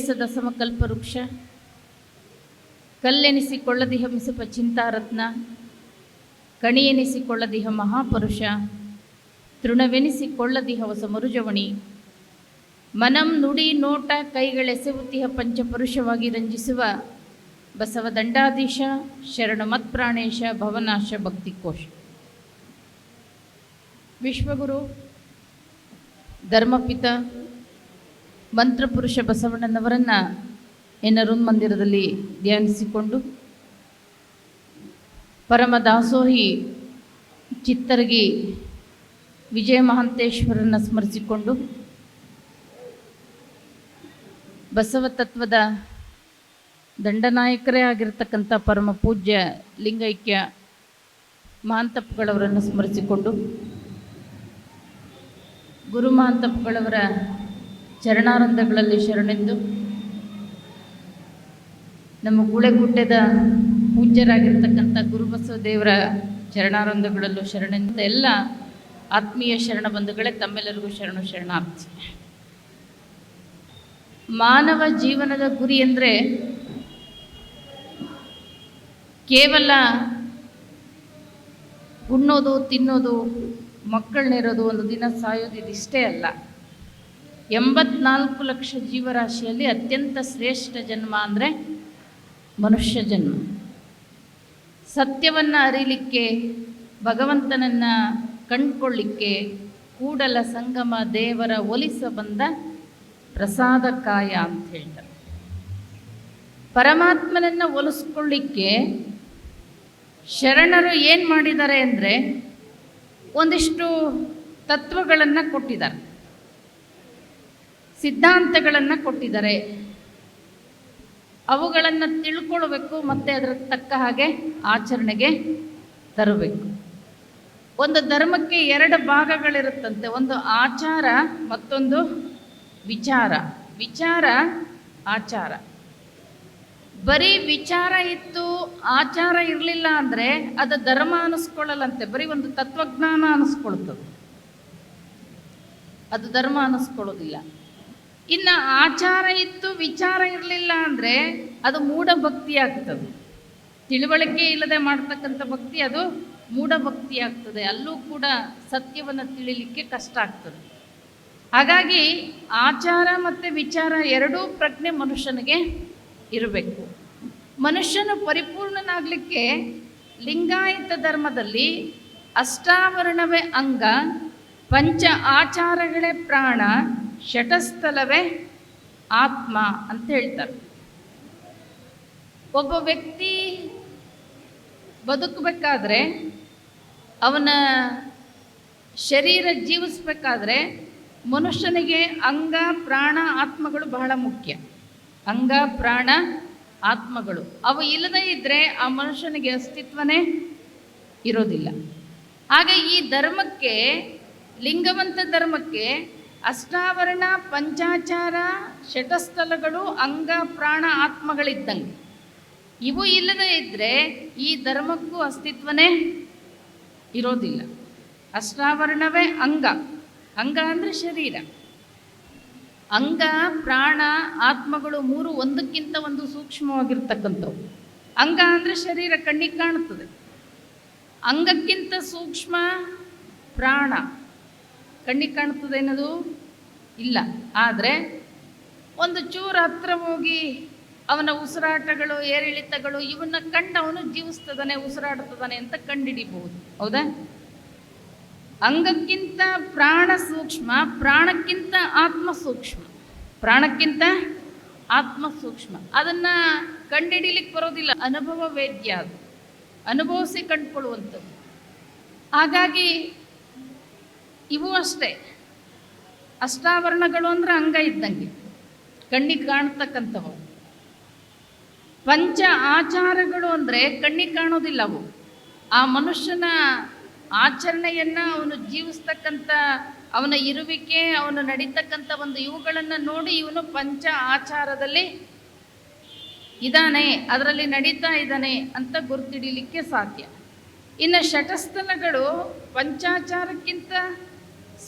ದೇಶದ ಸಮಕಲ್ಪ ವೃಕ್ಷ, ಕಲ್ಲೆನಿಸಿಕೊಳ್ಳದಿಹ ಮಿಸುಪ ಚಿಂತಾರತ್ನ, ಕಣಿಯೆನಿಸಿಕೊಳ್ಳದಿಹ ಮಹಾಪುರುಷ, ತೃಣವೆನಿಸಿಕೊಳ್ಳದಿಹ ಹೊಸ ಮರುಜವಣಿ, ಮನಂ ನುಡಿ ನೋಟ ಕೈಗಳೆಸೆವುತಿಹ ಪಂಚಪುರುಷವಾಗಿ ರಂಜಿಸುವ ಬಸವ ದಂಡಾಧೀಶ ಶರಣ ಮತ್ಪ್ರಾಣೇಶ ಭವನಾಶ, ಭಕ್ತಿಕೋಶ. ವಿಶ್ವಗುರು, ಧರ್ಮಪಿತ ಮಂತ್ರಪುರುಷ ಬಸವಣ್ಣನವರನ್ನ ಎನ್ನರುನ್ ಮಂದಿರದಲ್ಲಿ ಧ್ಯಾನಿಸಿಕೊಂಡು ಪರಮ ದಾಸೋಹಿ ಚಿತ್ತರಗಿ ವಿಜಯ ಮಹಾಂತೇಶ್ವರನ ಸ್ಮರಿಸಿಕೊಂಡು ಬಸವ ತತ್ವದ ದಂಡನಾಯಕರೇ ಆಗಿರತಕ್ಕಂಥ ಪರಮ ಪೂಜ್ಯ ಲಿಂಗೈಕ್ಯ ಮಹಾಂತಪ್ಪಗಳವರನ್ನು ಸ್ಮರಿಸಿಕೊಂಡು ಗುರು ಮಹಾಂತಪ್ಪಗಳವರ ಚರಣಾನಂದಗಳಲ್ಲಿ ಶರಣೆಂದು ನಮ್ಮ ಗುಳೆಗುಡ್ಡದ ಪೂಜ್ಯರಾಗಿರ್ತಕ್ಕಂಥ ಗುರುಬಸವ ದೇವರ ಚರಣಾನಂದಗಳಲ್ಲೂ ಶರಣೆಂದು ಎಲ್ಲ ಆತ್ಮೀಯ ಶರಣ ಬಂಧುಗಳೇ ತಮ್ಮೆಲ್ಲರಿಗೂ ಶರಣು ಶರಣಾರ್ಥಿ. ಮಾನವ ಜೀವನದ ಗುರಿ ಅಂದರೆ ಕೇವಲ ಉಣ್ಣೋದು, ತಿನ್ನೋದು ಮಕ್ಕಳನ್ನಿರೋದು ಒಂದು ದಿನ ಸಾಯೋದು ಇದಿಷ್ಟೇ ಅಲ್ಲ. ಎಂಬತ್ನಾಲ್ಕು ಲಕ್ಷ ಜೀವರಾಶಿಯಲ್ಲಿ ಅತ್ಯಂತ ಶ್ರೇಷ್ಠ ಜನ್ಮ ಅಂದರೆ ಮನುಷ್ಯ ಜನ್ಮ. ಸತ್ಯವನ್ನು ಅರಿಲಿಕ್ಕೆ, ಭಗವಂತನನ್ನು ಕಂಡ್ಕೊಳ್ಳಿಕ್ಕೆ ಕೂಡಲ ಸಂಗಮ ದೇವರ ಒಲಿಸ ಬಂದ ಪ್ರಸಾದಕಾಯ ಅಂತ ಹೇಳ್ತಾರೆ. ಪರಮಾತ್ಮನನ್ನು ಒಲಿಸ್ಕೊಳ್ಳಿಕ್ಕೆ ಶರಣರು ಏನು ಮಾಡಿದ್ದಾರೆ ಅಂದರೆ ಒಂದಿಷ್ಟು ತತ್ವಗಳನ್ನು ಕೊಟ್ಟಿದ್ದಾರೆ. ಸಿದ್ಧಾಂತಗಳನ್ನು ಕೊಟ್ಟಿದ್ದಾರೆ. ಅವುಗಳನ್ನು ತಿಳ್ಕೊಳ್ಬೇಕು, ಮತ್ತು ಅದರ ತಕ್ಕ ಹಾಗೆ ಆಚರಣೆಗೆ ತರಬೇಕು. ಒಂದು ಧರ್ಮಕ್ಕೆ ಎರಡು ಭಾಗಗಳಿರುತ್ತಂತೆ. ಒಂದು ಆಚಾರ, ಮತ್ತೊಂದು ವಿಚಾರ. ವಿಚಾರ, ಆಚಾರ. ಬರೀ ವಿಚಾರ ಇತ್ತು, ಆಚಾರ ಇರಲಿಲ್ಲ ಅಂದರೆ ಅದು ಧರ್ಮ ಅನ್ನಿಸ್ಕೊಳ್ಳಲ್ಲಂತೆ ಬರೀ ಒಂದು ತತ್ವಜ್ಞಾನ ಅನ್ನಿಸ್ಕೊಳ್ತದೆ ಅದು ಧರ್ಮ ಅನ್ನಿಸ್ಕೊಳ್ಳೋದಿಲ್ಲ ಇನ್ನು ಆಚಾರ ಇತ್ತು, ವಿಚಾರ ಇರಲಿಲ್ಲ ಅಂದರೆ ಅದು ಮೂಢಭಕ್ತಿ ಆಗ್ತದೆ ತಿಳುವಳಿಕೆ ಇಲ್ಲದೆ ಮಾಡ್ತಕ್ಕಂಥ ಭಕ್ತಿ ಅದು ಮೂಢಭಕ್ತಿ ಆಗ್ತದೆ ಅಲ್ಲೂ ಕೂಡ ಸತ್ಯವನ್ನು ತಿಳಿಲಿಕ್ಕೆ ಕಷ್ಟ ಆಗ್ತದೆ. ಹಾಗಾಗಿ ಆಚಾರ ಮತ್ತು ವಿಚಾರ ಎರಡೂ ಪ್ರಜ್ಞೆ ಮನುಷ್ಯನಿಗೆ ಇರಬೇಕು. ಮನುಷ್ಯನು ಪರಿಪೂರ್ಣನಾಗಲಿಕ್ಕೆ ಲಿಂಗಾಯತ ಧರ್ಮದಲ್ಲಿ ಅಷ್ಟಾವರಣವೇ ಅಂಗ, ಪಂಚ ಆಚಾರಗಳೇ ಪ್ರಾಣ ಶಟಸ್ಥಲವೇ ಆತ್ಮ ಅಂತ ಹೇಳ್ತಾರೆ. ಒಬ್ಬ ವ್ಯಕ್ತಿ ಬದುಕಬೇಕಾದ್ರೆ ಅವನ ಶರೀರ ಜೀವಿಸ್ಬೇಕಾದ್ರೆ ಮನುಷ್ಯನಿಗೆ ಅಂಗ, ಪ್ರಾಣ, ಆತ್ಮಗಳು ಬಹಳ ಮುಖ್ಯ. ಅಂಗ, ಪ್ರಾಣ, ಆತ್ಮಗಳು. ಅವು ಇಲ್ಲದೇ ಇದ್ದರೆ ಆ ಮನುಷ್ಯನಿಗೆ ಅಸ್ತಿತ್ವನೇ ಇರೋದಿಲ್ಲ. ಹಾಗೆ ಈ ಧರ್ಮಕ್ಕೆ, ಲಿಂಗವಂತ ಧರ್ಮಕ್ಕೆ ಅಷ್ಟಾವರಣ, ಪಂಚಾಚಾರ ಶಟಸ್ಥಲಗಳು ಅಂಗ, ಪ್ರಾಣ, ಆತ್ಮಗಳಿದ್ದಂಗೆ. ಇವು ಇಲ್ಲದೇ ಇದ್ದರೆ ಈ ಧರ್ಮಕ್ಕೂ ಅಸ್ತಿತ್ವನೇ ಇರೋದಿಲ್ಲ. ಅಷ್ಟಾವರಣವೇ ಅಂಗ. ಅಂಗ ಅಂದರೆ ಶರೀರ. ಅಂಗ, ಪ್ರಾಣ, ಆತ್ಮಗಳು ಮೂರು ಒಂದಕ್ಕಿಂತ ಒಂದು ಸೂಕ್ಷ್ಮವಾಗಿರ್ತಕ್ಕಂಥವು. ಅಂಗ ಅಂದರೆ ಶರೀರ, ಕಣ್ಣಿಗೆ ಕಾಣುತ್ತದೆ. ಅಂಗಕ್ಕಿಂತ ಸೂಕ್ಷ್ಮ ಪ್ರಾಣ. ಕಣ್ಣಿಗೆ ಕಾಣ್ತದೆ ಅನ್ನೋದು ಇಲ್ಲ. ಆದರೆ ಒಂದು ಚೂರು ಹತ್ರ ಹೋಗಿ ಅವನ ಉಸಿರಾಟಗಳು, ಏರಿಳಿತಗಳು ಇವನ್ನ ಕಂಡು ಅವನು ಜೀವಿಸ್ತದಾನೆ, ಉಸಿರಾಡ್ತದಾನೆ ಅಂತ ಕಂಡುಹಿಡಿಬಹುದು ಹೌದಾ? ಅಂಗಕ್ಕಿಂತ ಪ್ರಾಣ ಸೂಕ್ಷ್ಮ, ಪ್ರಾಣಕ್ಕಿಂತ ಆತ್ಮ ಸೂಕ್ಷ್ಮ. ಪ್ರಾಣಕ್ಕಿಂತ ಆತ್ಮ ಸೂಕ್ಷ್ಮ. ಅದನ್ನು ಕಂಡಿಡಿಲಿಕ್ಕೆ ಬರೋದಿಲ್ಲ. ಅನುಭವ ವೇದ್ಯ ಅದು. ಅನುಭವಿಸಿ ಕಂಡುಕೊಳ್ಳುವಂಥದ್ದು. ಹಾಗಾಗಿ ಇವು ಅಷ್ಟೇ. ಅಷ್ಟಾವರಣಗಳು ಅಂದ್ರೆ ಅಂಗ ಇದ್ದಂಗೆ. ಕಣ್ಣಿಗೆ ಕಾಣ್ತಕ್ಕಂಥವು. ಪಂಚ ಆಚಾರಗಳು ಅಂದರೆ ಕಣ್ಣಿಗೆ ಕಾಣೋದಿಲ್ಲ ಅವು. ಆ ಮನುಷ್ಯನ ಆಚರಣೆಯನ್ನು ಅವನು ಜೀವಿಸ್ತಕ್ಕಂಥ, ಅವನ ಇರುವಿಕೆ, ಅವನು ನಡೀತಕ್ಕಂಥ ಒಂದು ಇವುಗಳನ್ನು ನೋಡಿ ಇವನು ಪಂಚ ಆಚಾರದಲ್ಲಿ ಇದ್ದಾನೆ, ಅದರಲ್ಲಿ ನಡೀತಾ ಇದ್ದಾನೆ ಅಂತ ಗುರ್ತಿಡಿಲಿಕ್ಕೆ ಸಾಧ್ಯ. ಇನ್ನು ಶಟಸ್ಥಲಗಳು ಪಂಚಾಚಾರಕ್ಕಿಂತ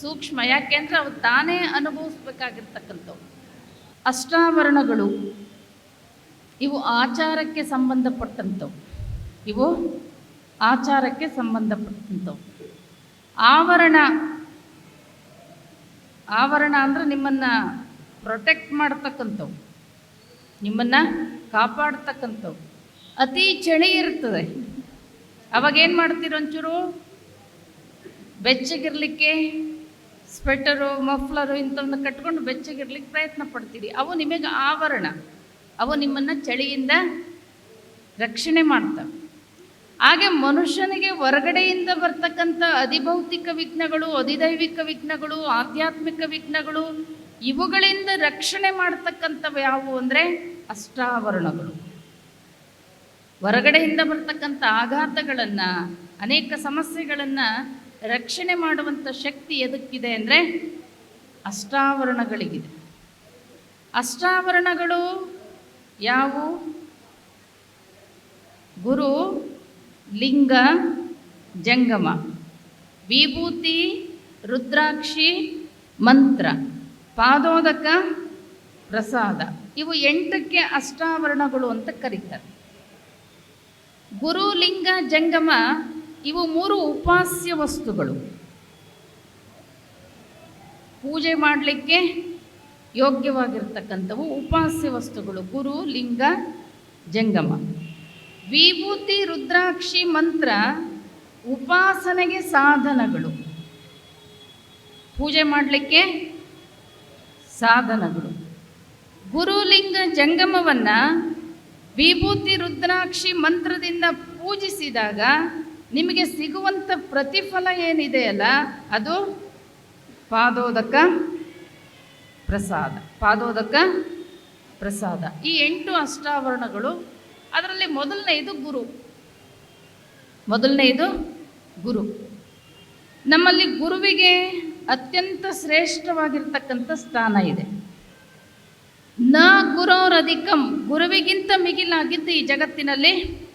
ಸೂಕ್ಷ್ಮ. ಯಾಕೆಂದ್ರೆ ಅವು ತಾನೇ ಅನುಭವಿಸ್ಬೇಕಾಗಿರ್ತಕ್ಕಂಥವು ಅಷ್ಟಾವರಣಗಳು ಇವು ಆಚಾರಕ್ಕೆ ಸಂಬಂಧಪಟ್ಟಂಥವು. ಇವು ಆಚಾರಕ್ಕೆ ಸಂಬಂಧಪಟ್ಟಂಥವು. ಆವರಣ ಆವರಣ ಅಂದರೆ ನಿಮ್ಮನ್ನು ಪ್ರೊಟೆಕ್ಟ್ ಮಾಡ್ತಕ್ಕಂಥವು. ನಿಮ್ಮನ್ನು ಕಾಪಾಡ್ತಕ್ಕಂಥವು. ಅತಿ ಚಳಿ ಇರ್ತದೆ. ಅವಾಗೇನು ಮಾಡ್ತೀರ ಒಂಚೂರು? ಬೆಚ್ಚಗಿರ್ಲಿಕ್ಕೆ ಸ್ವೆಟರು ಮಫ್ಲರು ಇಂಥವನ್ನ ಕಟ್ಕೊಂಡು ಬೆಚ್ಚಗಿರ್ಲಿಕ್ಕೆ ಪ್ರಯತ್ನ ಪಡ್ತೀರಿ. ಅವು ನಿಮಗೆ ಆವರಣ. ಅವು ನಿಮ್ಮನ್ನು ಚಳಿಯಿಂದ ರಕ್ಷಣೆ ಮಾಡ್ತವೆ. ಹಾಗೆ ಮನುಷ್ಯನಿಗೆ ಹೊರಗಡೆಯಿಂದ ಬರ್ತಕ್ಕಂಥ ಅಧಿಭೌತಿಕ ವಿಘ್ನಗಳು, ಅಧಿದೈವಿಕ ವಿಘ್ನಗಳು, ಆಧ್ಯಾತ್ಮಿಕ ವಿಘ್ನಗಳು, ಇವುಗಳಿಂದ ರಕ್ಷಣೆ ಮಾಡ್ತಕ್ಕಂಥವು ಯಾವುವು ಅಂದರೆ ಅಷ್ಟಾವರಣಗಳು. ಹೊರಗಡೆಯಿಂದ ಬರ್ತಕ್ಕಂಥ ಆಘಾತಗಳನ್ನು, ಅನೇಕ ಸಮಸ್ಯೆಗಳನ್ನು ರಕ್ಷಣೆ ಮಾಡುವಂಥ ಶಕ್ತಿ ಎದಕ್ಕಿದೆ ಅಂದರೆ ಅಷ್ಟಾವರಣಗಳಿಗಿದೆ. ಅಷ್ಟಾವರಣಗಳು ಯಾವು? ಗುರು, ಲಿಂಗ, ಜಂಗಮ. ವಿಭೂತಿ, ರುದ್ರಾಕ್ಷಿ, ಮಂತ್ರ. ಪಾದೋದಕ, ಪ್ರಸಾದ. ಇವು ಎಂಟಕ್ಕೆ ಅಷ್ಟಾವರಣಗಳು ಅಂತ ಕರೀತಾರೆ. ಗುರು, ಲಿಂಗ, ಜಂಗಮ ಇವು ಮೂರು ಉಪಾಸ್ಯ ವಸ್ತುಗಳು. ಪೂಜೆ ಮಾಡಲಿಕ್ಕೆ ಯೋಗ್ಯವಾಗಿರ್ತಕ್ಕಂಥವು ಉಪಾಸ್ಯ ವಸ್ತುಗಳು. ಗುರು, ಲಿಂಗ, ಜಂಗಮ. ವಿಭೂತಿ, ರುದ್ರಾಕ್ಷಿ, ಮಂತ್ರ, ಉಪಾಸನೆಗೆ ಸಾಧನಗಳು. ಪೂಜೆ ಮಾಡಲಿಕ್ಕೆ ಸಾಧನಗಳು. ಗುರುಲಿಂಗ ಜಂಗಮವನ್ನು ವಿಭೂತಿ, ರುದ್ರಾಕ್ಷಿ, ಮಂತ್ರದಿಂದ ಪೂಜಿಸಿದಾಗ ನಿಮಗೆ ಸಿಗುವಂಥ ಪ್ರತಿಫಲ ಏನಿದೆಯಲ್ಲ ಅದು ಪಾದೋದಕ ಪ್ರಸಾದ. ಪಾದೋದಕ ಪ್ರಸಾದ. ಈ ಎಂಟು ಅಷ್ಟಾವರಣಗಳು, ಅದರಲ್ಲಿ ಮೊದಲನೆಯದು ಗುರು. ಮೊದಲನೆಯದು ಗುರು. ನಮ್ಮಲ್ಲಿ ಗುರುವಿಗೆ ಅತ್ಯಂತ ಶ್ರೇಷ್ಠವಾಗಿರ್ತಕ್ಕಂಥ ಸ್ಥಾನ ಇದೆ. ನ ಗುರೋರಧಿಕಂ, ಗುರುವಿಗಿಂತ ಮಿಗಿಲಾಗಿದ್ದು ಈ ಜಗತ್ತಿನಲ್ಲಿ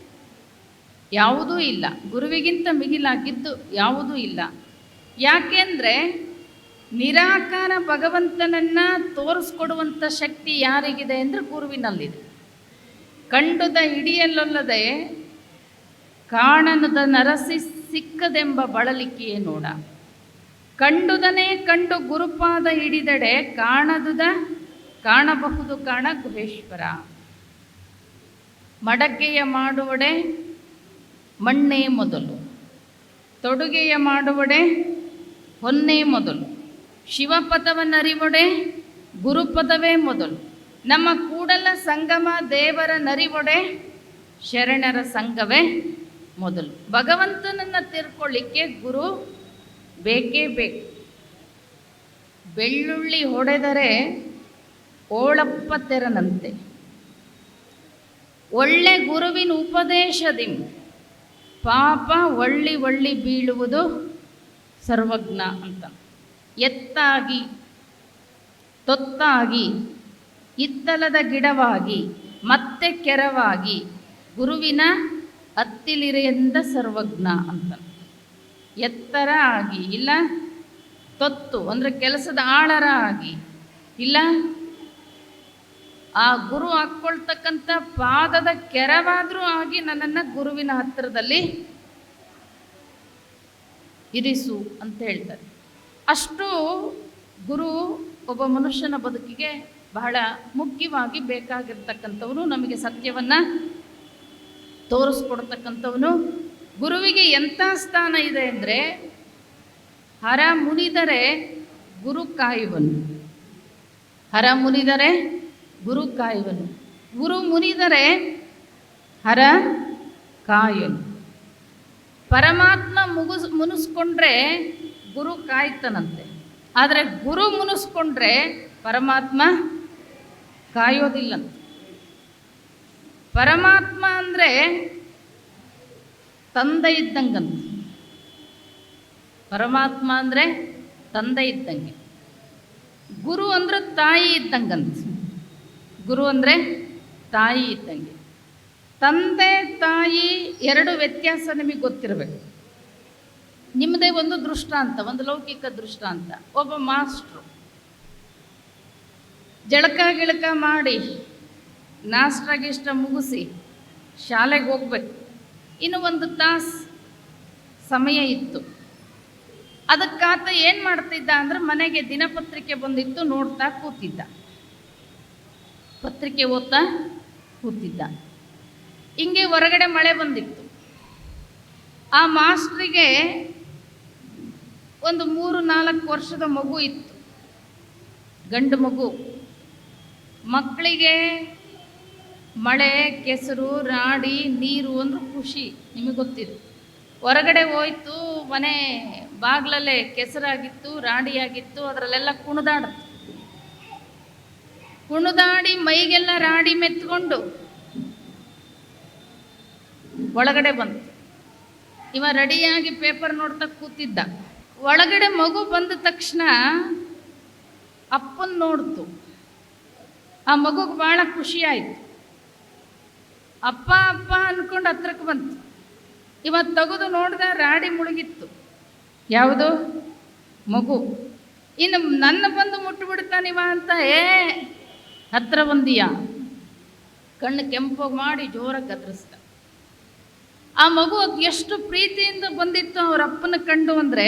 ಯಾವುದೂ ಇಲ್ಲ. ಗುರುವಿಗಿಂತ ಮಿಗಿಲಾಗಿದ್ದು ಯಾವುದೂ ಇಲ್ಲ. ಯಾಕೆಂದರೆ ನಿರಾಕಾರ ಭಗವಂತನನ್ನು ತೋರಿಸ್ಕೊಡುವಂಥ ಶಕ್ತಿ ಯಾರಿಗಿದೆ ಅಂದರೆ ಗುರುವಿನಲ್ಲಿದೆ. ಕಂಡುದ ಹಿಡಿಯಲೊಲ್ಲದೆ ಕಾಣನದ ನರಸಿ ಸಿಕ್ಕದೆಂಬ ಬಳಲಿಕೆಯೇ ನೋಡ. ಕಂಡುದನೇ ಕಂಡು ಗುರುಪಾದ ಹಿಡಿದಡೆ ಕಾಣದುದ ಕಾಣಬಹುದು ಕಾಣ ಗುಹೇಶ್ವರ. ಮಡಕೆಯ ಮಾಡುವಡೆ ಮಣ್ಣೇ ಮೊದಲು. ತೊಡುಗೆಯ ಮಾಡುವಡೆ ಹೊನ್ನೇ ಮೊದಲು. ಶಿವಪಥವನ್ನರಿವೊಡೆ ಗುರುಪದವೇ ಮೊದಲು. ನಮ್ಮ ಕೂಡಲ ಸಂಗಮ ದೇವರ ನರಿವೊಡೆ ಶರಣರ ಸಂಘವೇ ಮೊದಲು. ಭಗವಂತನನ್ನು ತಿರ್ಕೊಳ್ಳಿಕ್ಕೆ ಗುರು ಬೇಕೇ ಬೇಕು. ಬೆಳ್ಳುಳ್ಳಿ ಹೊಡೆದರೆ ಓಳಪ್ಪ ತೆರನಂತೆ. ಒಳ್ಳೆ ಗುರುವಿನ ಉಪದೇಶದಿ ಪಾಪ ಒಳ್ಳಿ ಒಳ್ಳಿ ಬೀಳುವುದು ಸರ್ವಜ್ಞ ಅಂತ. ಎತ್ತಾಗಿ, ತೊತ್ತಾಗಿ ಇತ್ತಲದ ಗಿಡವಾಗಿ, ಮತ್ತೆ ಕೆರವಾಗಿ, ಗುರುವಿನ ಅತ್ತಿಲಿರೆಯಿಂದ ಸರ್ವಜ್ಞ ಅಂತ. ಎತ್ತರ ಆಗಿ, ಇಲ್ಲ ತೊತ್ತು, ಅಂದರೆ ಕೆಲಸದ ಆಳರ ಆಗಿ ಇಲ್ಲ ಆ ಗುರು ಹಾಕ್ಕೊಳ್ತಕ್ಕಂಥ ಪಾದದ ಕೆರವಾದರೂ ಆಗಿ ನನ್ನನ್ನು ಗುರುವಿನ ಹತ್ತಿರದಲ್ಲಿ ಇರಿಸು ಅಂತ ಹೇಳ್ತಾರೆ. ಅಷ್ಟು ಗುರು ಒಬ್ಬ ಮನುಷ್ಯನ ಬದುಕಿಗೆ ಬಹಳ ಮುಖ್ಯವಾಗಿ ಬೇಕಾಗಿರ್ತಕ್ಕಂಥವನು, ನಮಗೆ ಸತ್ಯವನ್ನು ತೋರಿಸ್ಕೊಡ್ತಕ್ಕಂಥವನು. ಗುರುವಿಗೆ ಎಂಥ ಸ್ಥಾನ ಇದೆ ಅಂದರೆ ಹರ ಮುನಿದರೆ ಗುರು ಕಾಯುವನು. ಹರ ಮುನಿದರೆ ಗುರು ಕಾಯುವನು. ಗುರು ಮುನಿದರೆ ಹರ ಕಾಯನು ಪರಮಾತ್ಮ ಮುಗಿಸ್, ಮುನಿಸ್ಕೊಂಡ್ರೆ ಗುರು ಕಾಯ್ತನಂತೆ. ಆದರೆ ಗುರು ಮುನಿಸ್ಕೊಂಡ್ರೆ ಪರಮಾತ್ಮ ಕಾಯೋದಿಲ್ಲಂತೆ ಪರಮಾತ್ಮ ಅಂದರೆ ತಂದೆ ಇದ್ದಂಗಂತ. ಪರಮಾತ್ಮ ಅಂದರೆ ತಂದೆ ಇದ್ದಂಗೆ. ಗುರು ಅಂದ್ರೆ ತಾಯಿ ಇದ್ದಂಗಂತ. ಗುರು ಅಂದರೆ ತಾಯಿ ಇದ್ದಂಗೆ. ತಂದೆ, ತಾಯಿ ಎರಡು ವ್ಯತ್ಯಾಸ ನಿಮಗೆ ಗೊತ್ತಿರಬೇಕು. ನಿಮ್ಮದೇ ಒಂದು ದೃಷ್ಟಾಂತ, ಒಂದು ಲೌಕಿಕ ದೃಷ್ಟಾಂತ. ಒಬ್ಬ ಮಾಸ್ಟ್ರು. ಜಳಕ ಗಿಳಕ ಮಾಡಿ ನಾಷ್ಟ ಗಿಷ್ಟ ಮುಗಿಸಿ ಶಾಲೆಗೆ ಹೋಗ್ಬೇಕು. ಇನ್ನು ಒಂದು ತಾಸು ಸಮಯ ಇತ್ತು. ಅದಕ್ಕಾತ ಏನು ಮಾಡ್ತಿದ್ದ ಅಂದ್ರೆ ಮನೆಗೆ ದಿನಪತ್ರಿಕೆ ಬಂದಿತ್ತು, ನೋಡ್ತಾ ಕೂತಿದ್ದ. ಪತ್ರಿಕೆ ಓದ್ತಾ ಕೂತಿದ್ದ. ಹಿಂಗೆ ಹೊರಗಡೆ ಮಳೆ ಬಂದಿತ್ತು. ಆ ಮಾಸ್ಟ್ರಿಗೆ ಒಂದು ಮೂರು ನಾಲ್ಕು ವರ್ಷದ ಮಗು ಇತ್ತು. ಗಂಡು ಮಗು. ಮಕ್ಕಳಿಗೆ ಮಳೆ, ಕೆಸರು, ರಾಡಿ, ನೀರು ಅಂದ್ರೆ ಖುಷಿ, ನಿಮಗೆ ಗೊತ್ತಿದೆ. ಹೊರಗಡೆ ಹೋಯ್ತು, ಮನೆ ಬಾಗ್ಲಲ್ಲೇ ಕೆಸರಾಗಿತ್ತು, ರಾಡಿಯಾಗಿತ್ತು, ಅದರಲ್ಲೆಲ್ಲ ಕುಣಿದಾಡ್ತು. ಕುಣಿದಾಡಿ ಮೈಗೆಲ್ಲ ರಾಡಿ ಮೆತ್ಕೊಂಡು ಒಳಗಡೆ ಬಂತು ಇವ ರೆಡಿಯಾಗಿ ಪೇಪರ್ ನೋಡ್ತಾ ಕೂತಿದ್ದ. ಒಳಗಡೆ ಮಗು ಬಂದ ತಕ್ಷಣ ಅಪ್ಪನ್ ನೋಡ್ತು. ಆ ಮಗುಗೆ ಭಾಳ ಖುಷಿ ಆಯ್ತು. ಅಪ್ಪ ಅಪ್ಪ ಅನ್ಕೊಂಡು ಹತ್ರಕ್ಕೆ ಬಂತು. ಇವ ತೆಗೆದು ನೋಡ್ದ ರಾಡಿ ಮುಳುಗಿತ್ತು. ಯಾವುದು? ಮಗು. ಇನ್ನು ನನ್ನ ಬಂದು ಮುಟ್ಟುಬಿಡ್ತಾನಿವ ಅಂತ, ಏ ಹತ್ರ ಬಂದೀಯ ಕಣ್ಣು ಕೆಂಪಗೆ ಮಾಡಿ ಜೋರಾಗಿ ಗದ್ರಿಸ್ದ ಆ ಮಗು ಎಷ್ಟು ಪ್ರೀತಿಯಿಂದ ಬಂದಿತ್ತು ಅವ್ರ ಅಪ್ಪನ ಕಂಡು ಅಂದರೆ,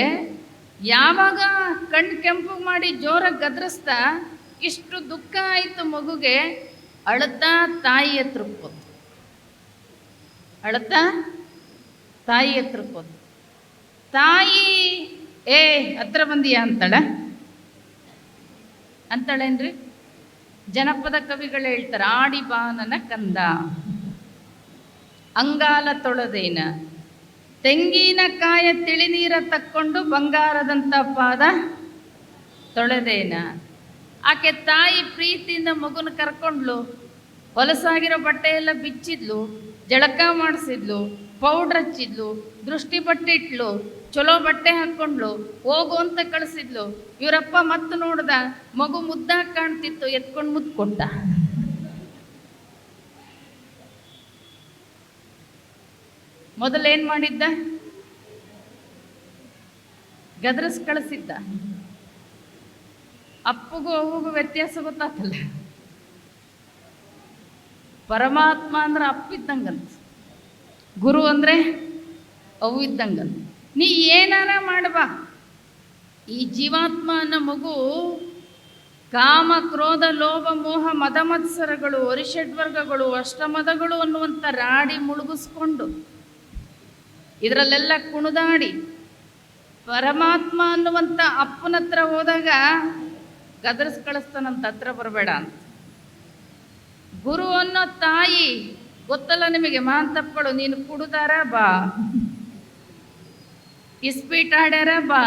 ಯಾವಾಗ ಕಣ್ಣು ಕೆಂಪು ಮಾಡಿ ಜೋರಾಗಿ ಗದ್ರಿಸ್ತಾ, ಇಷ್ಟು ದುಃಖ ಆಯಿತು ಮಗುಗೆ, ಅಳತಾ ತಾಯಿ ಹತ್ರ ಕೂತು ಅಳತಾ ತಾಯಿ ಹತ್ರ ಕೂತು ತಾಯಿ, ಏ ಹತ್ರ ಬಂದೀಯ ಅಂತಾಳ. ಅಂತಾಳೇನ್ರಿ? ಜನಪದ ಕವಿಗಳು ಹೇಳ್ತಾರೆ, ಆಡಿ ಬಾನನ ಕಂದ, ಅಂಗಾಲ ತೊಳೆದೇನ ತೆಂಗಿನಕಾಯ ತಿಳಿನೀರ ತಕ್ಕೊಂಡು ಬಂಗಾರದಂತ ಪಾದ ತೊಳೆದೇನ, ಆಕೆ ತಾಯಿ ಪ್ರೀತಿಯಿಂದ ಮಗುನ ಕರ್ಕೊಂಡ್ಲು, ಹೊಲಸಾಗಿರೋ ಬಟ್ಟೆ ಎಲ್ಲ ಬಿಚ್ಚಿದ್ಲು, ಜಳಕ ಮಾಡಿಸಿದ್ಲು, ಪೌಡ್ರ್ ಹಚ್ಚಿದ್ಲು, ದೃಷ್ಟಿ ಚಲೋ ಬಟ್ಟೆ ಹಾಕ್ಕೊಂಡ್ಲು ಹೋಗು ಅಂತ ಕಳಿಸಿದ್ಲು. ಇವರಪ್ಪ ಮತ್ತೆ ನೋಡ್ದ, ಮಗು ಮುದ್ದಾಗಿ ಕಾಣ್ತಿತ್ತು, ಎತ್ಕೊಂಡು ಮುದ್ದು ಕೊಟ್ಟ ಮೊದಲೇನು ಮಾಡಿದ್ದ? ಗದ್ರಸ್ ಕಳಿಸಿದ್ದ. ಅಪ್ಪಗೂ ಅವಗೂ ವ್ಯತ್ಯಾಸ ಗೊತ್ತಾತಲ್ಲ. ಪರಮಾತ್ಮ ಅಂದ್ರೆ ಅಪ್ಪಿದ್ದಂಗಂತ ಗುರು ಅಂದರೆ ಅವು ಇದ್ದಂಗಂತ. ನೀ ಏನಾರ ಮಾಡ್ಬಾ. ಈ ಜೀವಾತ್ಮ ಅನ್ನೋ ಮಗು ಕಾಮ, ಕ್ರೋಧ, ಲೋಭ, ಮೋಹ ಮದ ಮತ್ಸರಗಳು ಅರಿಷಡ್ವರ್ಗಗಳು ಅಷ್ಟಮದಗಳು ಅನ್ನುವಂಥ ರಾಡಿ ಮುಳುಗಿಸ್ಕೊಂಡು ಇದರಲ್ಲೆಲ್ಲ ಕುಣಿದಾಡಿ ಪರಮಾತ್ಮ ಅನ್ನುವಂಥ ಅಪ್ಪನ ಹತ್ರ ಹೋದಾಗ ಗದರ್ಸ್ ಕಳಿಸ್ತಾನಂತ ಹತ್ರ ಬರಬೇಡ ಅಂತ. ಗುರು ಅನ್ನೋ ತಾಯಿ ಗೊತ್ತಲ್ಲ ನಿಮಗೆ ಮಹಾಂತಪ್ಪಗಳು ನೀನು ಕುಡುದಾರ ಬಾ. ಇಸ್ಪೀಟ್ ಆಡ್ಯಾರ ಬಾ.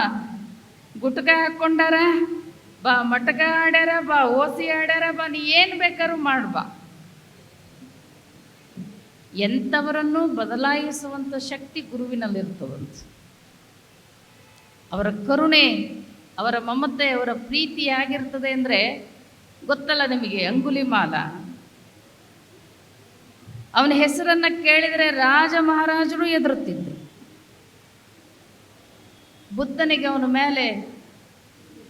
ಗುಟ್ಕ ಹಾಕೊಂಡಾರ ಬಾ. ಮಟಕ ಆಡ್ಯಾರ, ಬಾ. ಓಸಿ ಆಡ್ಯಾರ, ಬಾ. ನೀ ಏನು ಬೇಕಾದ್ರೂ ಮಾಡ್ಬಾ ಎಂಥವರನ್ನು ಬದಲಾಯಿಸುವಂಥ ಶಕ್ತಿ ಗುರುವಿನಲ್ಲಿರ್ತದಂತ. ಅವರ ಕರುಣೆ, ಅವರ ಮಮತೆ, ಅವರ ಪ್ರೀತಿ ಆಗಿರ್ತದೆ ಅಂದರೆ ಗೊತ್ತಲ್ಲ ನಿಮಗೆ, ಅಂಗುಲಿ ಮಾಲ. ಅವನ ಹೆಸರನ್ನು ಕೇಳಿದರೆ ರಾಜ ಮಹಾರಾಜರು ಎದುರುತ್ತಿದ್ದರು ಬುದ್ಧನಿಗೆ ಅವನ ಮೇಲೆ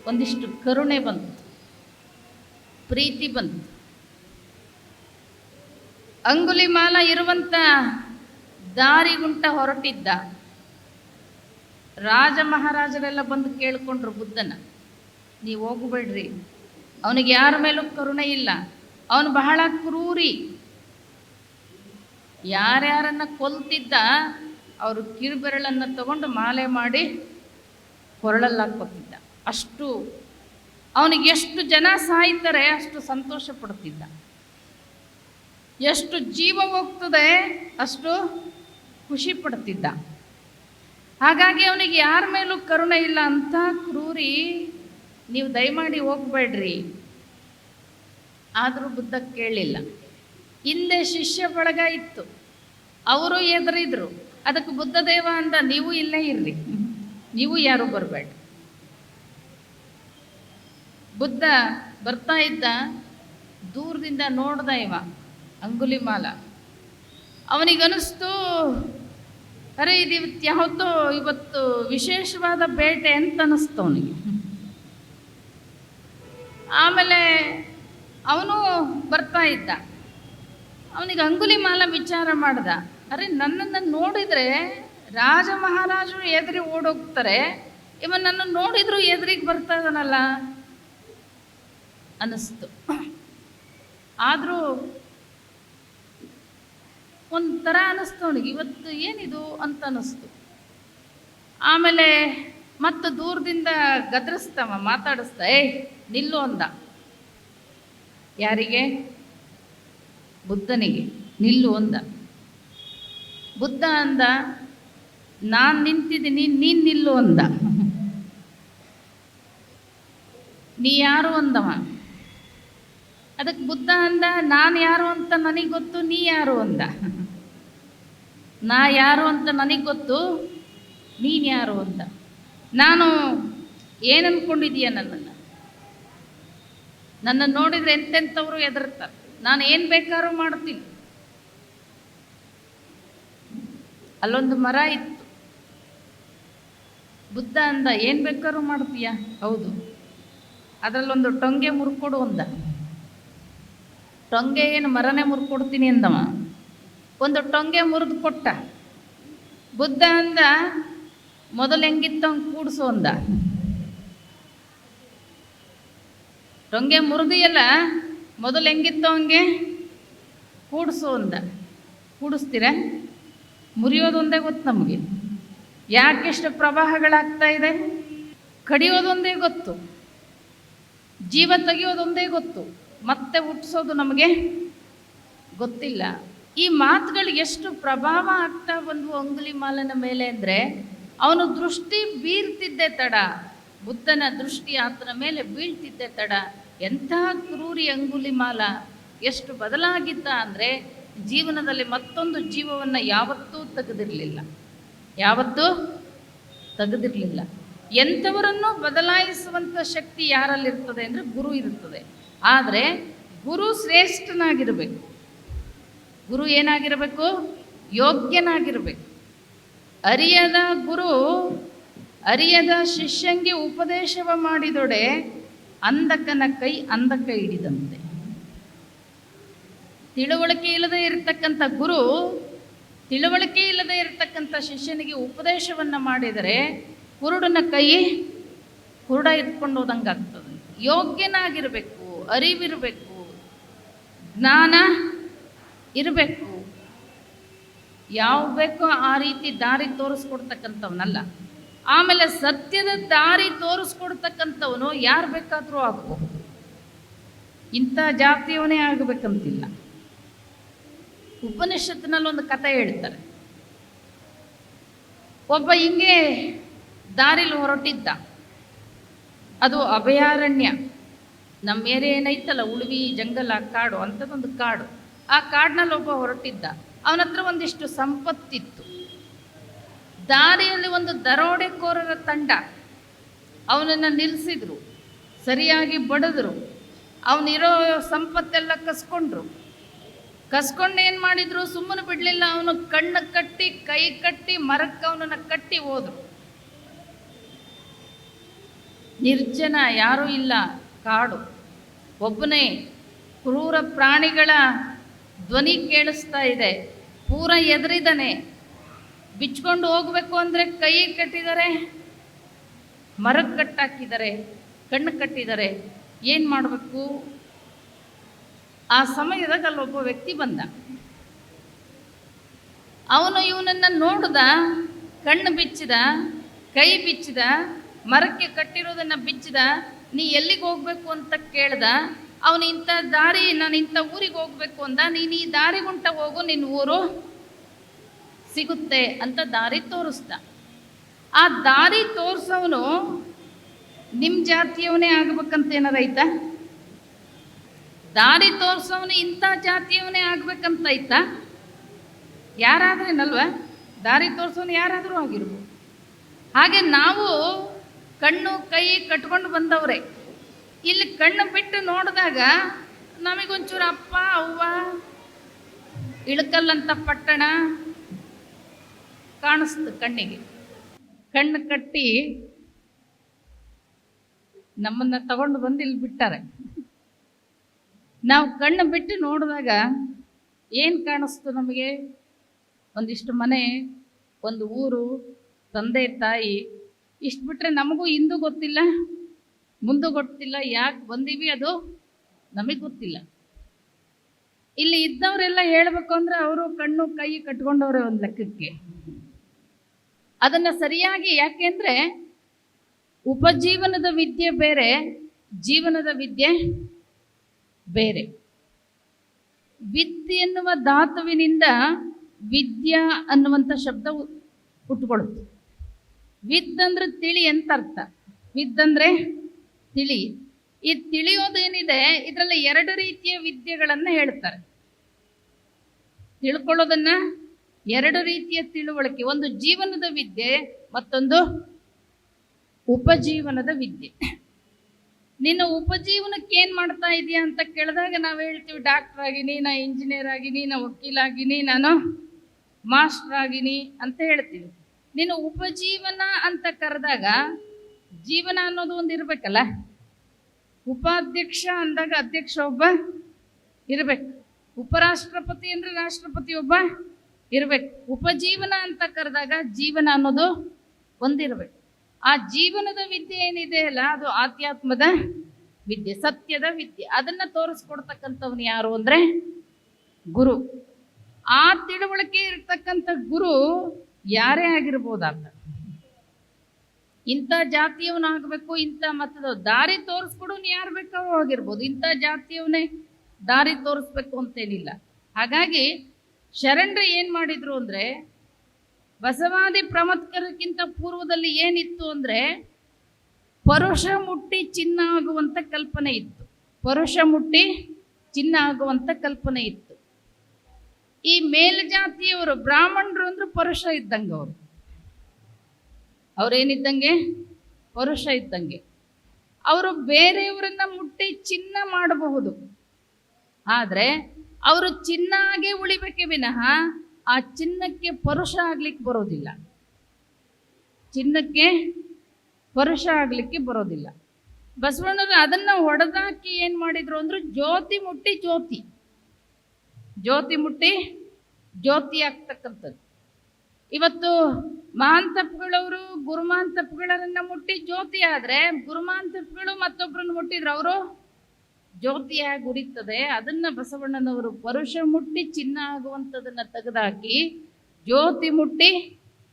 ಒಂದಿಷ್ಟು ಕರುಣೆ ಬಂತು. ಪ್ರೀತಿ ಬಂತು. ಅಂಗುಲಿ ಮಾಲ ಇರುವಂಥ ದಾರಿಗುಂಟ ಹೊರಟಿದ್ದ ರಾಜ ಮಹಾರಾಜರೆಲ್ಲ ಬಂದು ಕೇಳಿಕೊಂಡ್ರು ಬುದ್ಧನ, ನೀವು ಹೋಗಬೇಡ್ರಿ. ಅವನಿಗೆ ಯಾರ ಮೇಲೂ ಕರುಣೆ ಇಲ್ಲ. ಅವನು ಬಹಳ ಕ್ರೂರಿ. ಯಾರ್ಯಾರನ್ನ ಕೊಲ್ತಿದ್ದ, ಅವರು ಕಿರುಬೆರಳನ್ನು ತಗೊಂಡು ಮಾಲೆ ಮಾಡಿ ಕೊರಳಲ್ಲಿ ಹಾಕ್ಕೊತಿದ್ದ ಅಷ್ಟು ಅವನಿಗೆ ಎಷ್ಟು ಜನ ಸಾಯ್ತಾರೆ ಅಷ್ಟು ಸಂತೋಷ ಪಡ್ತಿದ್ದ ಎಷ್ಟು ಜೀವ ಹೋಗ್ತದೆ ಅಷ್ಟು ಖುಷಿ ಪಡ್ತಿದ್ದ ಹಾಗಾಗಿ ಅವನಿಗೆ ಯಾರ ಮೇಲೂ ಕರುಣೆ ಇಲ್ಲ ಅಂತ ಕ್ರೂರಿ ನೀವು ದಯಮಾಡಿ ಹೋಗ್ಬೇಡ್ರಿ. ಆದರೂ ಬುದ್ಧ ಕೇಳಿಲ್ಲ. ಹಿಂದೆ ಶಿಷ್ಯ ಬಳಗ ಇತ್ತು. ಅವರು ಎದುರಿದ್ರು ಅದಕ್ಕೆ ಬುದ್ಧ ದೇವ ಅಂದ, ನೀವು ಇಲ್ಲೇ ಇರ್ರಿ. ನೀವು ಯಾರು ಬರಬೇಡ. ಬುದ್ಧ ಬರ್ತಾ ಇದ್ದ ದೂರದಿಂದ ನೋಡ್ದ ಇವ ಅಂಗುಲಿಮಾಲ ಅವನಿಗನಿಸ್ತು, ಅರೆ ಇದು ಯಾವತ್ತೋ ಇವತ್ತು ವಿಶೇಷವಾದ ಬೇಟೆ ಅಂತ ಅನ್ನಿಸ್ತು ಅವನಿಗೆ. ಆಮೇಲೆ ಅವನು ಬರ್ತಾ ಇದ್ದ. ಅವನಿಗೆ ಅಂಗುಲಿ ಮಾಲ ವಿಚಾರ ಮಾಡ್ದ. ಅರೆ, ನನ್ನನ್ನು ನೋಡಿದರೆ ರಾಜ ಮಹಾರಾಜರು ಎದುರಿ ಓಡೋಗ್ತಾರೆ. ಇವ ನನ್ನ ನೋಡಿದ್ರು ಎದುರಿಗೆ ಬರ್ತಾ ಇದ್ದಾನಲ್ಲ ಅನ್ನಿಸ್ತು. ಆದರೂ ಒಂಥರ ಅನ್ನಿಸ್ತು ಅವನಿಗೆ. ಇವತ್ತು ಏನಿದು ಅಂತ ಅನ್ನಿಸ್ತು. ಆಮೇಲೆ ಮತ್ತೆ ದೂರದಿಂದ ಗದರಿಸ್ತವ, ಮಾತಾಡಿಸ್ತ, ಏಯ್, ನಿಲ್ಲು ಅಂದ. ಯಾರಿಗೆ? ಬುದ್ಧನಿಗೆ. ನಿಲ್ಲು ಅಂದ. ಬುದ್ಧ ಅಂದ ನಾನು ನಿಂತಿದ್ದೀನಿ, ನೀನು ನಿಲ್ಲು ಅಂದ. ನೀ ಯಾರು ಅಂದವ? ಅದಕ್ಕೆ ಬುದ್ಧ ಅಂದ, ನಾನು ಯಾರು ಅಂತ ನನಗೆ ಗೊತ್ತು, ನೀ ಯಾರು ಅಂದ. ನಾ ಯಾರು ಅಂತ ನನಗೆ ಗೊತ್ತು, ನೀನು ಯಾರು ಅಂತ ನಾನು ಏನು ನನ್ನನ್ನು? ನನ್ನನ್ನು ನೋಡಿದರೆ ಎಂತೆಂಥವ್ರು ಎದುರ್ತಾರೆ ನಾನು ಏನು ಬೇಕಾದ್ರೂ ಮಾಡ್ತೀನಿ. ಅಲ್ಲೊಂದು ಮರ ಇತ್ತು. ಬುದ್ಧ ಅಂದ ಏನು ಬೇಕಾದ್ರೂ ಮಾಡ್ತೀಯ? ಹೌದು. ಅದರಲ್ಲೊಂದು ಟೊಂಗೆ ಮುರ್ಕೊಡು ಅಂದ. ಟೊಂಗೆ ಏನು ಮರನೇ ಮುರ್ಕೊಡ್ತೀನಿ ಅಂದವ. ಒಂದು ಟೊಂಗೆ ಮುರಿದು ಕೊಟ್ಟ. ಬುದ್ಧ ಅಂದ ಮೊದಲು ಹೆಂಗಿತ್ತು ಹಂಗೆ ಕೂಡಿಸು ಅಂದ. ಟೊಂಗೆ ಮುರಿದಿಯಲ್ಲ ಮೊದಲು ಹೆಂಗಿತ್ತು ಹಂಗೆ ಕೂಡಿಸು ಅಂದ. ಕೂಡಿಸ್ತೀರ? ಮುರಿಯೋದೊಂದೇ ಗೊತ್ತು ನಮಗೆ. ಯಾಕೆಷ್ಟು ಪ್ರವಾಹಗಳಾಗ್ತಾ ಇದೆ? ಕಡಿಯೋದೊಂದೇ ಗೊತ್ತು. ಜೀವ ತೆಗೆಯೋದೊಂದೇ ಗೊತ್ತು. ಮತ್ತೆ ಹುಟ್ಟಿಸೋದು ನಮಗೆ ಗೊತ್ತಿಲ್ಲ. ಈ ಮಾತುಗಳು ಎಷ್ಟು ಪ್ರಭಾವ ಆಗ್ತಾ ಬಂದವು ಅಂಗುಲಿ ಮಾಲನ ಮೇಲೆ ಅಂದರೆ, ಅವನು ದೃಷ್ಟಿ ಬೀರ್ತಿದ್ದೆ ತಡ, ಬುದ್ಧನ ದೃಷ್ಟಿ ಆತನ ಮೇಲೆ ಬೀಳ್ತಿದ್ದೆ ತಡ. ಎಂಥ ಕ್ರೂರಿ ಅಂಗುಲಿ ಮಾಲ. ಎಷ್ಟು ಬದಲಾಗಿದ್ದ ಅಂದರೆ, ಜೀವನದಲ್ಲಿ ಮತ್ತೊಂದು ಜೀವವನ್ನು ಯಾವತ್ತೂ ತೆಗೆದಿರಲಿಲ್ಲ. ಯಾವತ್ತೂ ತೆಗೆದಿರಲಿಲ್ಲ. ಎಂಥವರನ್ನು ಬದಲಾಯಿಸುವಂಥ ಶಕ್ತಿ ಯಾರಲ್ಲಿರ್ತದೆ ಅಂದರೆ ಗುರು ಇರುತ್ತದೆ. ಆದರೆ ಗುರು ಶ್ರೇಷ್ಠನಾಗಿರಬೇಕು. ಗುರು ಏನಾಗಿರಬೇಕು? ಯೋಗ್ಯನಾಗಿರಬೇಕು. ಅರಿಯದ ಗುರು ಅರಿಯದ ಶಿಷ್ಯಂಗೆ ಉಪದೇಶವ ಮಾಡಿದೊಡೆ ಅಂಧಕನ ಕೈ ಅಂಧಕ ಹಿಡಿದಂತೆ. ತಿಳುವಳಿಕೆ ಇಲ್ಲದೆ ಇರತಕ್ಕಂಥ ಗುರು ತಿಳುವಳಿಕೆ ಇಲ್ಲದೆ ಇರತಕ್ಕಂಥ ಶಿಷ್ಯನಿಗೆ ಉಪದೇಶವನ್ನು ಮಾಡಿದರೆ ಕುರುಡನ ಕೈ ಕುರುಡ ಇಟ್ಕೊಂಡು ಹೋದಂಗೆ ಆಗ್ತದೆ ಯೋಗ್ಯನಾಗಿರಬೇಕು, ಅರಿವಿರಬೇಕು, ಜ್ಞಾನ ಇರಬೇಕು. ಯಾವ ಬೇಕೋ ಆ ರೀತಿ ದಾರಿ ತೋರಿಸ್ಕೊಡ್ತಕ್ಕಂಥವನಲ್ಲ. ಆಮೇಲೆ ಸತ್ಯದ ದಾರಿ ತೋರಿಸ್ಕೊಡ್ತಕ್ಕಂಥವನು ಯಾರು ಬೇಕಾದರೂ ಆಗಬಹುದು ಇಂಥ ಜಾತಿಯವನೇ ಆಗಬೇಕಂತಿಲ್ಲ. ಉಪನಿಷತ್ತಿನಲ್ಲಿ ಒಂದು ಕಥೆ ಹೇಳ್ತಾರೆ. ಒಬ್ಬ ಹಿಂಗೆ ದಾರಿಲಿ ಹೊರಟಿದ್ದ. ಅದು ಅಭಯಾರಣ್ಯ. ನಮ್ಮ ಏರಿಯಾ ಏನೈತಲ್ಲ, ಉಳುವಿ, ಜಂಗಲ, ಕಾಡು, ಅಂಥದ್ದೊಂದು ಕಾಡು. ಆ ಕಾಡಿನಲ್ಲಿ ಒಬ್ಬ ಹೊರಟಿದ್ದ. ಅವನ ಹತ್ರ ಒಂದಿಷ್ಟು ಸಂಪತ್ತಿತ್ತು. ದಾರಿಯಲ್ಲಿ ಒಂದು ದರೋಡೆಕೋರರ ತಂಡ. ಅವನನ್ನು ನಿಲ್ಲಿಸಿದ್ರು ಸರಿಯಾಗಿ ಬಡಿದ್ರು. ಅವನಿರೋ ಸಂಪತ್ತೆಲ್ಲ ಕಸ್ಕೊಂಡ್ರು. ಕಸ್ಕೊಂಡು ಏನು ಮಾಡಿದ್ರು? ಸುಮ್ಮನೆ ಬಿಡಲಿಲ್ಲ. ಅವನು ಕಣ್ಣು ಕಟ್ಟಿ, ಕೈ ಕಟ್ಟಿ, ಮರಕ್ಕೆ ಅವನನ್ನು ಕಟ್ಟಿ ಹೋದ್ರು. ನಿರ್ಜನ ಯಾರೂ ಇಲ್ಲ. ಕಾಡು. ಒಬ್ಬನೇ ಕ್ರೂರ ಪ್ರಾಣಿಗಳ ಧ್ವನಿ ಕೇಳಿಸ್ತಾ ಇದೆ. ಪೂರ ಎದುರಿದ್ದಾನೆ. ಬಿಚ್ಕೊಂಡು ಹೋಗಬೇಕು ಅಂದರೆ ಕೈ ಕಟ್ಟಿದ್ದಾರೆ ಮರಕ್ಕೆ ಕಟ್ಟಾಕಿದ್ದಾರೆ ಕಣ್ಣು ಕಟ್ಟಿದ್ದಾರೆ ಏನು ಮಾಡಬೇಕು? ಆ ಸಮಯದಾಗ ಅಲ್ಲೊಬ್ಬ ವ್ಯಕ್ತಿ ಬಂದ. ಅವನು ಇವನನ್ನು ನೋಡಿದ ಕಣ್ಣು ಬಿಚ್ಚಿದ, ಕೈ ಬಿಚ್ಚಿದ, ಮರಕ್ಕೆ ಕಟ್ಟಿರೋದನ್ನು ಬಿಚ್ಚಿದ, ನೀ ಎಲ್ಲಿಗೆ ಹೋಗ್ಬೇಕು ಅಂತ ಕೇಳ್ದ, ಅವನು ಇಂಥ ದಾರಿ, ನಾನು ಇಂಥ ಊರಿಗೆ ಹೋಗ್ಬೇಕು ಅಂದ, ನೀನು ಈ ದಾರಿ ಗುಂಟ ಹೋಗು ನಿನ್ನ ಊರು ಸಿಗುತ್ತೆ ಅಂತ ದಾರಿ ತೋರಿಸ್ದ. ಆ ದಾರಿ ತೋರಿಸೋನು ನಿಮ್ಮ ಜಾತಿಯವನೇ ಆಗ್ಬೇಕಂತ ಏನಾರ ದಾರಿ ತೋರಿಸೋನು ಇಂಥ ಜಾತಿಯವನೇ ಆಗಬೇಕಂತ ಇತ್ತ ಯಾರಾದ್ರೇನಲ್ವ? ದಾರಿ ತೋರಿಸೋನು ಯಾರಾದರೂ ಆಗಿರ್ಬೋದು. ಹಾಗೆ ನಾವು ಕಣ್ಣು ಕೈ ಕಟ್ಕೊಂಡು ಬಂದವ್ರೆ. ಇಲ್ಲಿ ಕಣ್ಣು ಬಿಟ್ಟು ನೋಡಿದಾಗ ನಮಗೊಂಚೂರು ಅಪ್ಪ, ಅವ್ವ ಇಳಕಲ್ಲಂಥ ಪಟ್ಟಣ ಕಾಣಿಸ್ತು ಕಣ್ಣಿಗೆ. ಕಣ್ಣು ಕಟ್ಟಿ ನಮ್ಮನ್ನು ತಗೊಂಡು ಬಂದು ಇಲ್ಲಿ ಬಿಟ್ಟಾರೆ. ನಾವು ಕಣ್ಣು ಬಿಟ್ಟು ನೋಡಿದಾಗ ಏನು ಕಾಣಿಸ್ತು ನಮಗೆ? ಒಂದಿಷ್ಟು ಮನೆ, ಒಂದು ಊರು, ತಂದೆ, ತಾಯಿ, ಇಷ್ಟು ಬಿಟ್ಟರೆ ನಮಗೂ ಇಂದು ಗೊತ್ತಿಲ್ಲ, ಮುಂದೆ ಗೊತ್ತಿಲ್ಲ, ಯಾಕೆ ಬಂದೀವಿ ಅದು ನಮಗೆ ಗೊತ್ತಿಲ್ಲ. ಇಲ್ಲಿ ಇದ್ದವರೆಲ್ಲ ಹೇಳಬೇಕು ಅಂದ್ರೆ ಅವರು ಕಣ್ಣು, ಕೈ ಕಟ್ಕೊಂಡವ್ರೆ ಒಂದು ಲೆಕ್ಕಕ್ಕೆ. ಅದನ್ನು ಸರಿಯಾಗಿ ಯಾಕೆಂದ್ರೆ ಉಪಜೀವನದ ವಿದ್ಯೆ ಬೇರೆ, ಜೀವನದ ವಿದ್ಯೆ ಬೇರೆ. ವಿದ್ ಎನ್ನುವ ಧಾತುವಿನಿಂದ ವಿದ್ಯಾ ಅನ್ನುವಂಥ ಶಬ್ದ ಉಟ್ಕೊಳ್ಳುತ್ತೆ ವಿದ್ ಅಂದ್ರೆ ತಿಳಿ ಅಂತ ಅರ್ಥ? ವಿದ್ ಅಂದ್ರೆ ತಿಳಿ. ಈ ತಿಳಿಯೋದೇನಿದೆ, ಇದರಲ್ಲಿ ಎರಡು ರೀತಿಯ ವಿದ್ಯೆಗಳನ್ನ ಹೇಳ್ತಾರೆ. ತಿಳ್ಕೊಳ್ಳೋದನ್ನ ಎರಡು ರೀತಿಯ ತಿಳುವಳಿಕೆ, ಒಂದು ಜೀವನದ ವಿದ್ಯೆ ಮತ್ತೊಂದು ಉಪಜೀವನದ ವಿದ್ಯೆ. ನಿನ್ನ ಉಪಜೀವನಕ್ಕೆ ಏನು ಮಾಡ್ತಾ ಇದೀಯ ಅಂತ ಕೇಳಿದಾಗ ನಾವು ಹೇಳ್ತೀವಿ ಡಾಕ್ಟರ್ ಆಗಿನಿ, ನಾ ಇಂಜಿನಿಯರ್ ಆಗಿನಿ, ನಾ ವಕೀಲ ಆಗಿನಿ, ನಾನು ಮಾಸ್ಟರ್ ಆಗಿನಿ ಅಂತ ಹೇಳ್ತೀವಿ. ನಿನ್ನ ಉಪಜೀವನ ಅಂತ ಕರೆದಾಗ ಜೀವನ ಅನ್ನೋದು ಒಂದು ಇರಬೇಕಲ್ಲ? ಉಪಾಧ್ಯಕ್ಷ ಅಂದಾಗ ಅಧ್ಯಕ್ಷ ಒಬ್ಬ ಇರಬೇಕು. ಉಪರಾಷ್ಟ್ರಪತಿ ಅಂದ್ರೆ ರಾಷ್ಟ್ರಪತಿ ಒಬ್ಬ ಇರಬೇಕು. ಉಪಜೀವನ ಅಂತ ಕರೆದಾಗ ಜೀವನ ಅನ್ನೋದು ಒಂದಿರಬೇಕು. ಆ ಜೀವನದ ವಿದ್ಯೆ ಏನಿದೆ ಅಲ್ಲ, ಅದು ಆಧ್ಯಾತ್ಮದ ವಿದ್ಯೆ, ಸತ್ಯದ ವಿದ್ಯೆ. ಅದನ್ನ ತೋರಿಸ್ಕೊಡ್ತಕ್ಕಂಥವ್ನು ಯಾರು ಅಂದ್ರೆ ಗುರು. ಆ ತಿಳುವಳಿಕೆ ಇರ್ತಕ್ಕಂಥ ಗುರು ಯಾರೇ ಆಗಿರ್ಬೋದಾತ ಇಂಥ ಜಾತಿಯವನಾಗಬೇಕು ಇಂಥ ಮತದ ದಾರಿ ತೋರಿಸ್ಕೊಡೋನು ಯಾರು ಬೇಕಾದ್ರೂ ಆಗಿರ್ಬೋದು. ಇಂಥ ಜಾತಿಯವನೇ ದಾರಿ ತೋರಿಸ್ಬೇಕು ಅಂತೇನಿಲ್ಲ. ಹಾಗಾಗಿ ಶರಣ್ರು ಏನು ಮಾಡಿದ್ರು ಅಂದರೆ ಬಸವಾದಿ ಪ್ರಮತ್ಕರಕ್ಕಿಂತ ಪೂರ್ವದಲ್ಲಿ ಏನಿತ್ತು ಅಂದರೆ ಪರುಷ ಮುಟ್ಟಿ ಚಿನ್ನ ಆಗುವಂಥ ಕಲ್ಪನೆ ಇತ್ತು. ಪರುಷ ಮುಟ್ಟಿ ಚಿನ್ನ ಆಗುವಂಥ ಕಲ್ಪನೆ ಇತ್ತು. ಈ ಮೇಲ್ಜಾತಿಯವರು ಬ್ರಾಹ್ಮಣರು ಅಂದ್ರೆ ಪರುಷ ಇದ್ದಂಗೆ ಅವರು. ಅವ್ರೇನಿದ್ದಂಗೆ? ಪರುಷ ಇದ್ದಂಗೆ. ಅವರು ಬೇರೆಯವರನ್ನ ಮುಟ್ಟಿ ಚಿನ್ನ ಮಾಡಬಹುದು. ಆದರೆ ಅವರು ಚಿನ್ನಾಗೆ ಉಳಿಬೇಕೆ ವಿನಃ ಆ ಚಿನ್ನಕ್ಕೆ ಪರುಷ ಆಗ್ಲಿಕ್ಕೆ ಬರೋದಿಲ್ಲ. ಚಿನ್ನಕ್ಕೆ ಪರುಷ ಆಗ್ಲಿಕ್ಕೆ ಬರೋದಿಲ್ಲ. ಬಸವಣ್ಣರು ಅದನ್ನ ಹೊಡೆದಾಕಿ ಏನ್ ಮಾಡಿದ್ರು ಅಂದ್ರೆ ಜ್ಯೋತಿ ಮುಟ್ಟಿ ಜ್ಯೋತಿ. ಜ್ಯೋತಿ ಮುಟ್ಟಿ ಜ್ಯೋತಿ ಆಗ್ತಕ್ಕಂಥದ್ದು. ಇವತ್ತು ಮಹಾಂತಪ್ಪಗಳವರು ಗುರುಮಾಂತಪ್ಪಗಳನ್ನ ಮುಟ್ಟಿ ಜ್ಯೋತಿ ಆದ್ರೆ ಗುರುಮಾಂತಪ್ಪಗಳು ಮತ್ತೊಬ್ಬರನ್ನು ಮುಟ್ಟಿದ್ರು, ಅವರು ಜ್ಯೋತಿಯಾಗಿ ಉರಿತದೆ ಅದನ್ನ ಬಸವಣ್ಣನವರು ಪರುಷ ಮುಟ್ಟಿ ಚಿನ್ನ ಆಗುವಂಥದನ್ನ ತೆಗೆದಾಕಿ ಜ್ಯೋತಿ ಮುಟ್ಟಿ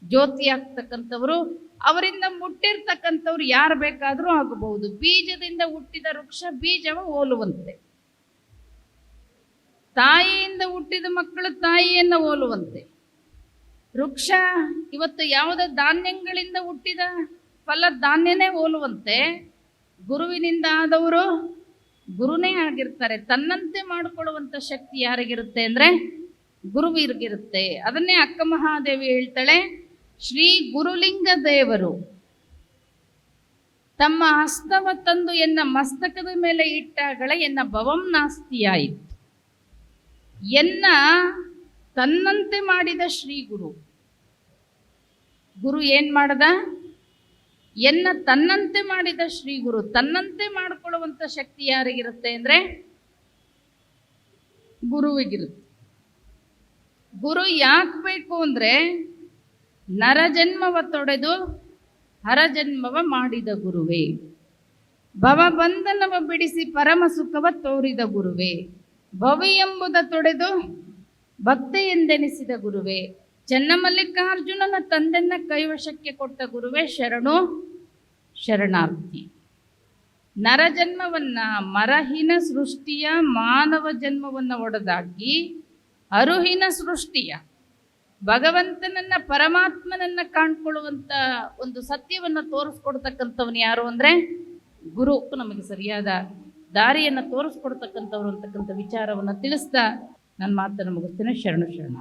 ಜ್ಯೋತಿ ಆಗ್ತಕ್ಕಂಥವ್ರು ಅವರಿಂದ ಮುಟ್ಟಿರ್ತಕ್ಕಂಥವ್ರು ಯಾರು ಬೇಕಾದರೂ ಆಗಬಹುದು. ಬೀಜದಿಂದ ಹುಟ್ಟಿದ ವೃಕ್ಷ ಬೀಜವ ಹೋಲುವಂತೆ ತಾಯಿಯಿಂದ ಹುಟ್ಟಿದ ಮಕ್ಕಳು ತಾಯಿಯನ್ನು ಹೋಲುವಂತೆ ವೃಕ್ಷ ಇವತ್ತು ಯಾವುದೇ ಧಾನ್ಯಗಳಿಂದ ಹುಟ್ಟಿದ ಫಲ ಧಾನ್ಯನೇ ಹೋಲುವಂತೆ ಗುರುವಿನಿಂದ ಆದವರು ಗುರುನೇ ಆಗಿರ್ತಾರೆ, ತನ್ನಂತೆ ಮಾಡಿಕೊಳ್ಳುವಂಥ ಶಕ್ತಿ ಯಾರಿಗಿರುತ್ತೆ ಅಂದರೆ ಗುರುವಿರ್ಗಿರುತ್ತೆ. ಅದನ್ನೇ ಅಕ್ಕ ಮಹಾದೇವಿ ಹೇಳ್ತಾಳೆ, ಶ್ರೀ ಗುರುಲಿಂಗ ದೇವರು ತಮ್ಮ ಹಸ್ತವ ತಂದು ಎನ್ನ ಮಸ್ತಕದ ಮೇಲೆ ಇಟ್ಟಾಗಳ ಎನ್ನ ಭವಂ ನಾಸ್ತಿಯಾಯಿತು. ಎನ್ನ ತನ್ನಂತೆ ಮಾಡಿದ ಶ್ರೀ ಗುರು. ಗುರು ಏನ್ ಮಾಡದ? ಎನ್ನ ತನ್ನಂತೆ ಮಾಡಿದ ಶ್ರೀ ಗುರು ತನ್ನಂತೆ ಮಾಡಿಕೊಳ್ಳುವಂಥ ಶಕ್ತಿ ಯಾರಿಗಿರುತ್ತೆ ಅಂದ್ರೆ ಗುರುವಿಗಿರುತ್ತೆ. ಗುರು ಯಾಕೆ ಬೇಕು ನರ ನರಜನ್ಮವ ತೊಡೆದು ಹರಜನ್ಮವ ಮಾಡಿದ ಗುರುವೇ. ಭವಬಂಧನವ ಬಿಡಿಸಿ ಪರಮ ಸುಖವ ತೋರಿದ ಗುರುವೇ. ಭವಿ ಎಂಬುದ ತೊಡೆದು ಭಕ್ತಿ ಎಂದೆನಿಸಿದ ಗುರುವೇ. ಚನ್ನಮಲ್ಲಿಕಾರ್ಜುನನ ತಂದೆನ್ನ ಕೈವಶಕ್ಕೆ ಕೊಟ್ಟ ಗುರುವೇ ಶರಣು. ಶರಣಾರ್ಥಿ. ನರಜನ್ಮವನ್ನು ಮರಹಿನ ಸೃಷ್ಟಿಯ ಮಾನವ ಜನ್ಮವನ್ನ ಒಡೆದಾಕಿ ಅರುಹಿನ ಸೃಷ್ಟಿಯ ಭಗವಂತನನ್ನ ಪರಮಾತ್ಮನನ್ನ ಕಾಣ್ಕೊಳ್ಳುವಂತ ಒಂದು ಸತ್ಯವನ್ನ ತೋರಿಸ್ಕೊಡ್ತಕ್ಕಂಥವನು ಯಾರು ಅಂದ್ರೆ ಗುರು. ನಮಗೆ ಸರಿಯಾದ ದಾರಿಯನ್ನು ತೋರಿಸ್ಕೊಡ್ತಕ್ಕಂಥವ್ರು ಅಂತಕ್ಕಂಥ ವಿಚಾರವನ್ನು ತಿಳಿಸ್ತಾ ನನ್ನ ಮಾತನ್ನು ಮುಗಿಸ್ತೇನೆ. ಶರಣು ಶರಣ